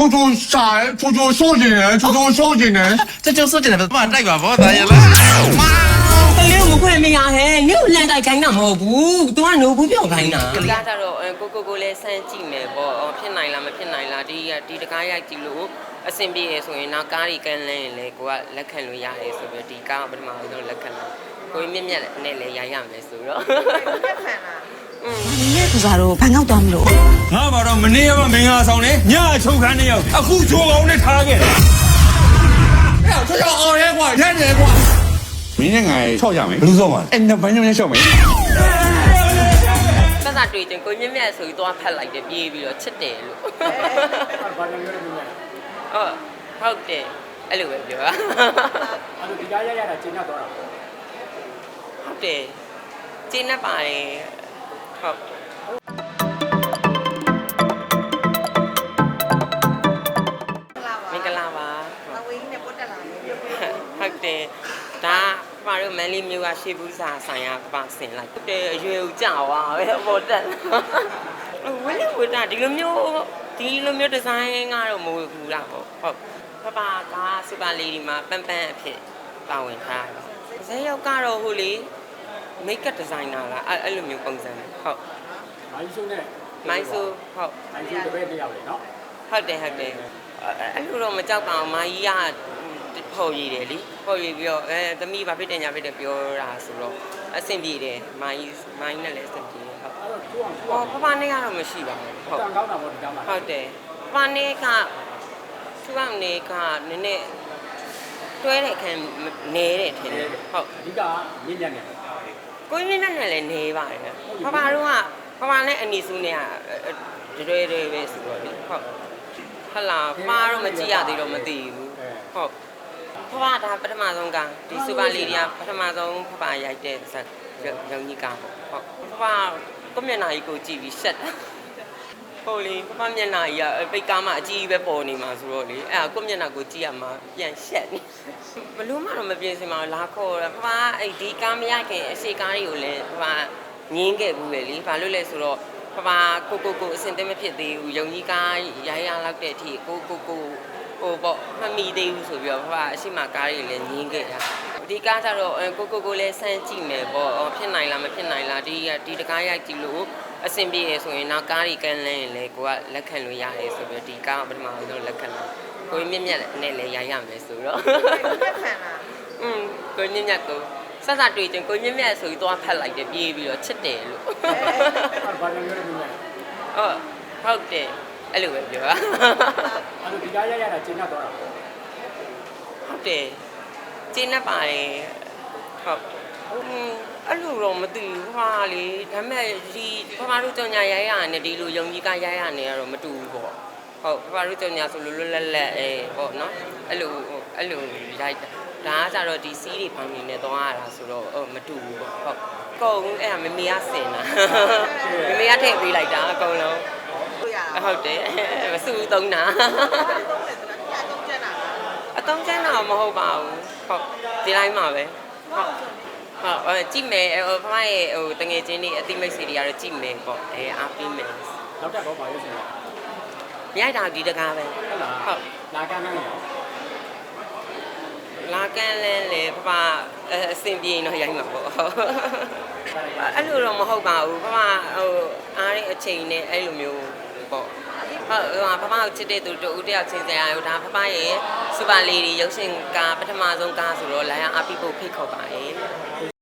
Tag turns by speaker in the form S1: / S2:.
S1: 抽抽啥呀？抽抽少年人，抽抽少年人。
S2: 这就说起来吧，တိုက်ပါဗောတာရလားမာ
S3: ကလေးကိုမခွဲမရဟဲ့နင့်ကိုလန်တိုက်ခိုင်းတာမဟုတ်ဘူး။ तू ကနိုးဘူးပြောင်းခိုင်းတာ
S4: ဒီကားကြတော့အဲကိုကိုကိုလည်းစမ်းကြည့်မယ်ပေါ့အော်ဖြစ်နိုင်လားမဖြစ်နိုင်လားဒီဒီတကားရိုက်ကြည့်လို့အဆင်ပြေရဆိုရင်နောက်ကားကြီးကန်လန်းရင်လည်းကိုကလက်ခံလို့ရတယ်ဆိုပြီးဒီကားကပထမဆုံးလက်ခံလို့ကိုကြီးမြက်မြက်နဲ့လည်းရိုက်ရမယ်ဆိုတော့
S5: ဒီနေ့သူစားတော့ဘန်ကောက်သွားမလို့
S6: ငါမတော့မနေရမမင်္ဂလာဆောင်နေညအချုပ်ခန်းနေရောက်အခုချိုးကောင်းနဲ့ထားခဲ့တယ်
S1: အဲ့တော့ချိုးအောင်ရဲကွာရက်ရဲကွာ
S6: မင်းနဲ့ငါချော့ရမယ်ဘလူးဆောင်ပါအဲ့နောက်ဘန်းညင်းချော့မယ်
S4: ပတ်သာတွေ့ချင်းကိုမြင့်မြတ်ဆိုပြီးသွားဖက်လိုက်တယ်ပြေးပြီးတော့ချစ်တယ်လို့
S7: ဘာလို့ပြောလဲ
S4: ဟုတ်ဟုတ်တယ်အဲ့လိုပဲပြောတာ
S7: အဲ့လိုဒီကြားရရတာကျင်းတ်တော့တာ
S4: ဟုတ်တယ်ကျင်းတ်ပါတယ် ဟုတ်မင်္ဂလာပါ
S8: အဝေးကြီးနဲ့ပုတ်တက်လာတယ်
S4: ဟုတ်တယ်ဒါကျမတို့မန်လေးမျိုးကရှေ့ဘူးစာဆိုင်ရပဆင်လိုက်ဟုတ်တယ်အရွယ်ကိုကြာသွားပဲအပေါ်တက်ဝင်းလေးဝတာဒီလိုမျိုးဒီလိုမျိုးဒီဇိုင်းကတော့မဟုတ်ဘူးလားပေါ့ဟုတ်ပပကစူပါလီဒီမှာပန်းပန်းအဖြစ်ပါဝင်ထားတယ်ဇက်ရောက်ကတော့ဟိုလေ မိတ်ကပ်ဒီဇိုင်နာလားအဲ့အဲ့လိုမျိုးပုံစံဟုတ်
S7: မိုင်းဆိုးနဲ့
S4: မိုင်းဆိုဟုတ်
S7: မိုင်းဆိုးတစ်ပည့်တယောက်လေနော်
S4: ဟုတ်တယ်ဟုတ်တယ်အဲ့အဲ့လိုတော့မကြောက်ပါဘူးမာကြီးကဖော်ရည်တယ်လीဖော်ရည်ပြီးတော့အဲသမီးဘာဖြစ်တယ်ညာဖြစ်တယ်ပြောတာဆိုတော့အဆင်ပြေတယ်မာကြီးမာကြီးနဲ့လည်းအဆင်ပြေတယ်ဟုတ်
S7: အဲ့တော့ကိုအောင်ကို
S4: ဟော
S7: အောင်
S4: ဖဖနဲ့ကတော့မရှိပါဘူးဟုတ်
S7: တန်ကောင်းတာပေါ့ဒီကားမှာ
S4: ဟုတ်တယ်ဖဖနဲ့ကသူကနေကနည်းနည်းတွဲတဲ့ခံနေတယ်ထင်တယ်ဟုတ်
S7: အဓိကမြင့်ညံ့နေတယ်
S4: ကိုင်းမင်းနဲ့လည်းနေပါတယ်ဖဖတို့ကဖဖနဲ့အနီစုနဲ့ကတွဲတွဲပဲဆိုတော့လေဟုတ်ဟလာဖဖတော့မကြည့်ရသေးတော့မသိဘူးဟုတ်ဖဖဒါပထမဆုံးကဒီစူပါလီဒီကပထမဆုံးဖဖရိုက်တဲ့ဇက်ရုံကြီးကပေါ့ဟုတ်ဖဖကိုမျက်နှာကြီးကိုကြည့်ပြီးရှက်တာ ဟုတ်လေဖဖမျက်နှာကြီးကပိတ်ကားမှအကြီးကြီးပဲပေါ်နေမှာဆိုတော့လေအဲ့ဒါကိုမျက်နှာကိုကြည့်ရမှာပြန်ရှက်နေဘလို့မှတော့မပြင်းစင်ပါဘူးလာခေါ်တယ်ဖဖအဲ့ဒီကားမရခင်အရှိကားတွေကိုလည်းဖဖငင်းခဲ့ဘူးလေလေဘာလို့လဲဆိုတော့ဖဖကိုကိုကိုအစင်သိမဖြစ်သေးဘူးယုံကြီးကားရိုင်းရလောက်တဲ့အထိကိုကိုကိုဟိုပေါ့မမီသေးဘူးဆိုပြီးတော့ဖဖအရှိမကားတွေလည်းငင်းခဲ့တာဒီကားကြတော့အဲကိုကိုကိုလည်းစမ်းကြည့်မယ်ပေါ့အော်ဖြစ်နိုင်လားမဖြစ်နိုင်လားဒီဒီတကားရိုက်ကြည့်လို့ အဆင်ပြေရယ်ဆိုရင်နောက်ကားကြီးကန်လန်းရင်လည်းကိုကလက်ခံလို့ရတယ်ဆိုပြီးတော့ဒီကားကပထမဆုံးလက်ခံလို့ကိုကြီးမြင့်မြတ်နဲ့လည်းရိုင်းရမယ်ဆိုတော့
S8: လက်ခံလား
S4: อืมကိုကြီးမြင့်မြတ်ကိုဆက်စားတွေ့ချင်းကိုကြီးမြင့်မြတ်ဆိုပြီးသွားဖက်လိုက်တယ်ပြေးပြီးတော့ချစ်တယ်လို့
S7: ဘာလို့ပြောလဲ
S4: ဟုတ်ဟုတ်တယ်အဲ့လိုပဲပြောတာ
S7: အဲ့လိုဒီကားရရတာကျင်းတ်တော့တာ
S4: ဟုတ်တယ်ကျင်းတ်ပါတယ်ဟုတ် အဲ့လိုတော့မသိဘူးဟာလေဒါပေမဲ့ဒီဖမတို့ကြောင်ညာရိုင်းရနဲ့ဒီလိုယုံကြီးကရိုင်းရနဲ့ကတော့မတူဘူးပေါ့ဟုတ်ဖမတို့ကြောင်ညာဆိုလွတ်လွတ်လပ်လပ်အဲပေါ့နော်အဲ့လိုအဲ့လိုရိုက်တာဒါကကြတော့ဒီစီးတွေဖောင်းနေနဲ့သွားရတာဆိုတော့ဟိုမတူဘူးပေါ့ဟုတ်ကုန်အဲ့ဒါမမေကစင်တာမမေကထည့်ပေးလိုက်တာအကုန်လုံး
S8: လို့ရတာ
S4: ဟုတ်တယ်မစူးသုံးတာ
S8: တော့တယ်ဆိုတော့ညတော့ကျန်တာ
S4: အတုံးချမ်းတော့မဟုတ်ပါဘူးဟုတ်ဒီတိုင်းမှာပဲဟုတ်ဟုတ် အဲကြည့်မယ်ဟိုဖမရဲ့ဟိုတငယ်ချင်းတွေအတိမိတ်ဆွေတွေကတော့ကြည့်မယ်ပေါ့အဲအားပေးမယ်
S7: နောက်တက်တော့ပါရဲ့ဆိုတော့
S4: ရိုက်တာဒီတကားပဲ
S7: ဟုတ်လား
S4: ဟုတ်
S7: လာကမ်းနိုင်ရော
S4: လာကန်လဲလေဖဖအဲအဆင်ပြေရင်တော့ရိုက်မှာပေါ့ဟုတ်အဲ့လိုတော့မဟုတ်ပါဘူးဖဖဟိုအားတဲ့အချိန်နဲ့အဲ့လိုမျိုးပေါ့ဟုတ်ဟိုဖဖကိုချစ်တဲ့သူတူဦးတယောက်ချင်းစရာရောဒါဖဖရဲ့စူပါလီဒီရုပ်ရှင်ကားပထမဆုံးကားဆိုတော့လာရအားပေးဖို့ဖိတ်ခေါ်ပါတယ်